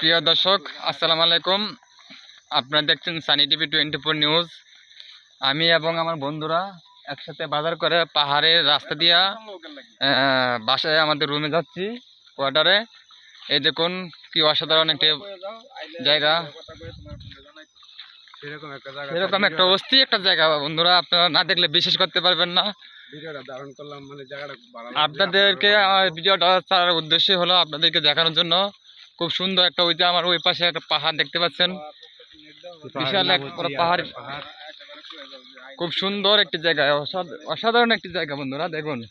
প্রিয় দর্শক আসসালামু আলাইকুম। আপনারা দেখছেন Sunny TV twenty four news. আমি এবং আমার বন্ধুরা একসাথে বাজার করে পাহাড়ের রাস্তা দিয়া বাসায় আমাদের রুমে যাচ্ছি কোয়ার্টারে এই দেখুন কি অসাধারণ একটি জায়গা। সেরকম একটা জায়গা এরকম একটা অস্থি একটা জায়গা বন্ধুরা আপনারা না দেখলে বিশ্বাস করতে পারবেন না। মানে আপনাদেরকে আমার ভিডিওটা ছাড়ার উদ্দেশ্য হলো আপনাদেরকে দেখানোর জন্য। খুব সুন্দর একটা ওই যে আমার ওই পাশে একটা পাহাড় দেখতে পাচ্ছেন। বিশাল এক পাহাড়। খুব সুন্দর একটি জায়গা, অসাধ- অসাধারণ একটি জায়গা বন্ধুরা, দেখুন।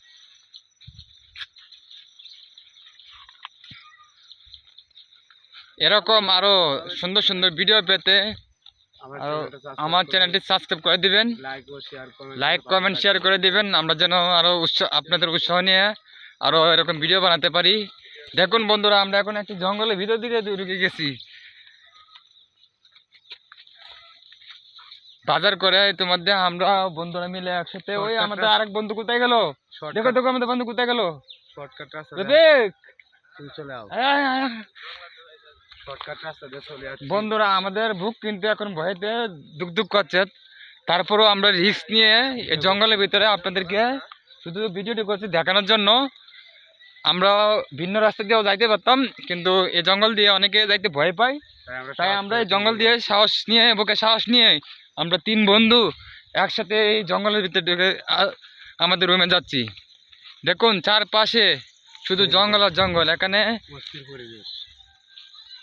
এরকম আরও সুন্দর সুন্দর ভিডিও পেতে আমার চ্যানেলটি সাবস্ক্রাইব করে দিবেন। লাইক কমেন্ট শেয়ার করে দিবেন। আমরা যেন আরও উৎসাহ আপনাদের উৎসাহ নিয়ে আরও এরকম ভিডিও বানাতে পারি। দেখুন বন্ধুরা আমরা এখন একটি জঙ্গলের ভিতর দিকে ঢুকে গেছি। বাজার করে ইতিমধ্যে আমরা বন্ধুরা মিলে একসাথে ওই আমাদের আরেক বন্ধু কোথায় গেল? দেখো দেখো আমাদের বন্ধু কোথায় গেল? শর্টকাট রাস্তা দেখ। তুমি চলে আও আয়, আয়, আয়। শর্টকাট রাস্তা দিয়ে চলে আসছি বন্ধুরা আমাদের বুক কিন্তু এখন ভয়েতে দুক দুক করছে। তারপরেও আমরা রিস্ক নিয়ে এই জঙ্গলের ভিতরে আপনাদেরকে শুধু ভিডিওটি করছি দেখানোর জন্য। আমরা ভিন্ন রাস্তা দিয়েও যাইতে পারতাম কিন্তু এই জঙ্গল দিয়ে অনেকে যাইতে ভয় পায়। তাই আমরা এই জঙ্গল দিয়ে সাহস নিয়ে বুকে সাহস নিয়ে আমরা তিন বন্ধু একসাথে এই জঙ্গলের ভিতরে ঢুকে আমাদের রুমে যাচ্ছি। দেখুন চারপাশে শুধু জঙ্গল আর জঙ্গল এখানে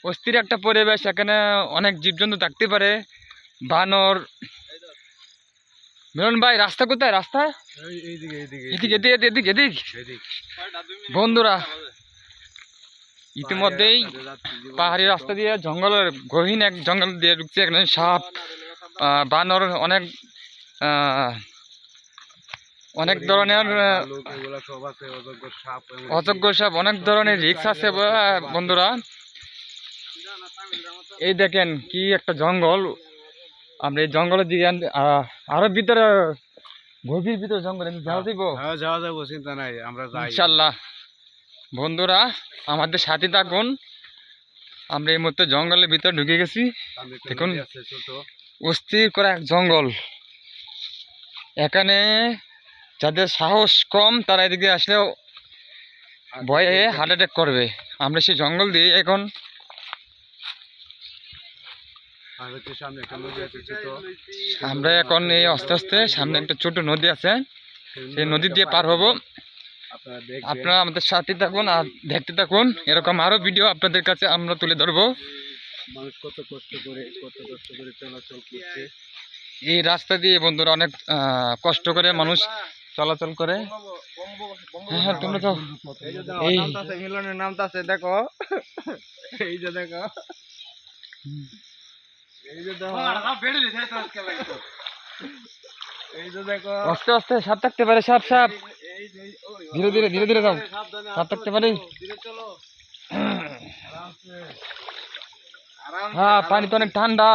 অস্থির একটা পরিবেশ এখানে অনেক জীবজন্তু থাকতে পারে। বানর। মিলন ভাই রাস্তা কোথায়? রাস্তা? এদিক এদিক এদিক এদিক এদিক। এদিক। বন্ধুরা ইতিমধ্যেই পাহাড়ি রাস্তা দিয়ে জঙ্গলের গহীন এক জঙ্গল দিয়ে ঢুকছে এখানে সাপ বানর অনেক অনেক ধরনের অযোগ্য সাপ অনেক ধরনের রিক্স আছে বন্ধুরা। এই দেখেন কি একটা জঙ্গল। আমরা এই জঙ্গলের দিকে আরও ভিতরে গভীর ভিতরে জঙ্গলে যাওয়া দিব হ্যাঁ যাওয়া যাব চিন্তা নাই আমরা যাই। ইনশাল্লাহ। বন্ধুরা আমাদের সাথে থাকুন আমরা এই মুহূর্তে জঙ্গলের ভিতরে ঢুকে গেছি। দেখুন। অস্থির করা এক জঙ্গল। এখানে যাদের সাহস কম তারা এদিকে আসলেও ভয়ে হার্ট অ্যাটাক করবে। আমরা সেই জঙ্গল দিয়ে এখন আর হচ্ছে সামনে একটা নদী আছে ছোট আমরা এখন এই আস্তে আস্তে সামনে একটা ছোট নদী আছে। সেই নদী দিয়ে পার হব। আপনারা আমাদের সাথে থাকুন আর দেখতে থাকুন। এরকম আরও ভিডিও আপনাদের কাছে আমরা তুলে ধরবো। মানুষ কত কষ্ট করে কত কষ্ট করে চলাচল করছে। এই রাস্তা দিয়ে বন্ধুরা অনেক কষ্ট করে মানুষ চলাচল করে। হ্যাঁ হ্যাঁ তোমরা এই নামতাছে মিলনের এই। যে দেখো। এই যে দেখো। আস্তে আস্তে সাপ থাকতে পারে সাপ সাপ। এই যে ওই ধীরে ধীরে ধীরে ধীরে যাও। সাপ থাকতে পারে। ধীরে চলো। আরামসে। আরামসে হ্যাঁ পানি তো অনেক ঠান্ডা।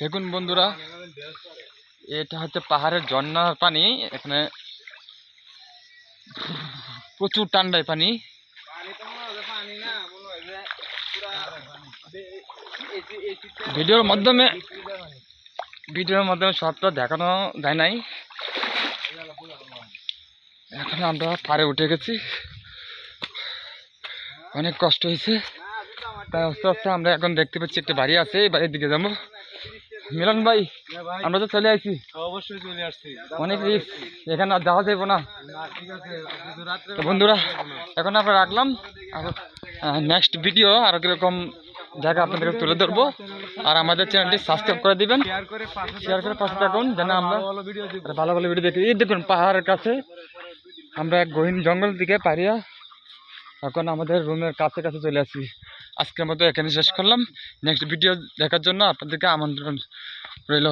দেখুন বন্ধুরা এটা হচ্ছে পাহাড়ের ঝর্ণার পানি। এখানে প্রচুর ঠান্ডায় পানি। ভিডিওর মাধ্যমে ভিডিওর মাধ্যমে সবটা দেখানো যায় নাই। এখন আমরা পাড়ে উঠে গেছি। অনেক কষ্ট হয়েছে। তাই আস্তে আস্তে আমরা এখন দেখতে পাচ্ছি একটা বাড়ি আছে এই বাড়ির দিকে যাব। মিলন ভাই আমরা তো চলে আসছি অবশ্যই চলে আসছি। অনেক রিস্ক এখানে আর যাওয়া যাবে না। বন্ধুরা এখন আমরা রাখলাম। আর নেক্সট ভিডিও আর কীরকম জায়গা আপনাদেরকে তুলে ধরবো। আর আমাদের চ্যানেলটি সাবস্ক্রাইব করে দিবেন। শেয়ার করে পাশে থাকুন। যেন আমরা ভালো ভালো ভিডিও দেখি। এই দেখুন পাহাড়ের কাছে আমরা এক গহীন জঙ্গল দিকে পারিয়া এখন আমাদের রুমের কাছে কাছে চলে আসি। আজকের মতো এখানে শেষ করলাম। নেক্সট ভিডিও দেখার জন্য আপনাদেরকে আমন্ত্রণ রইল।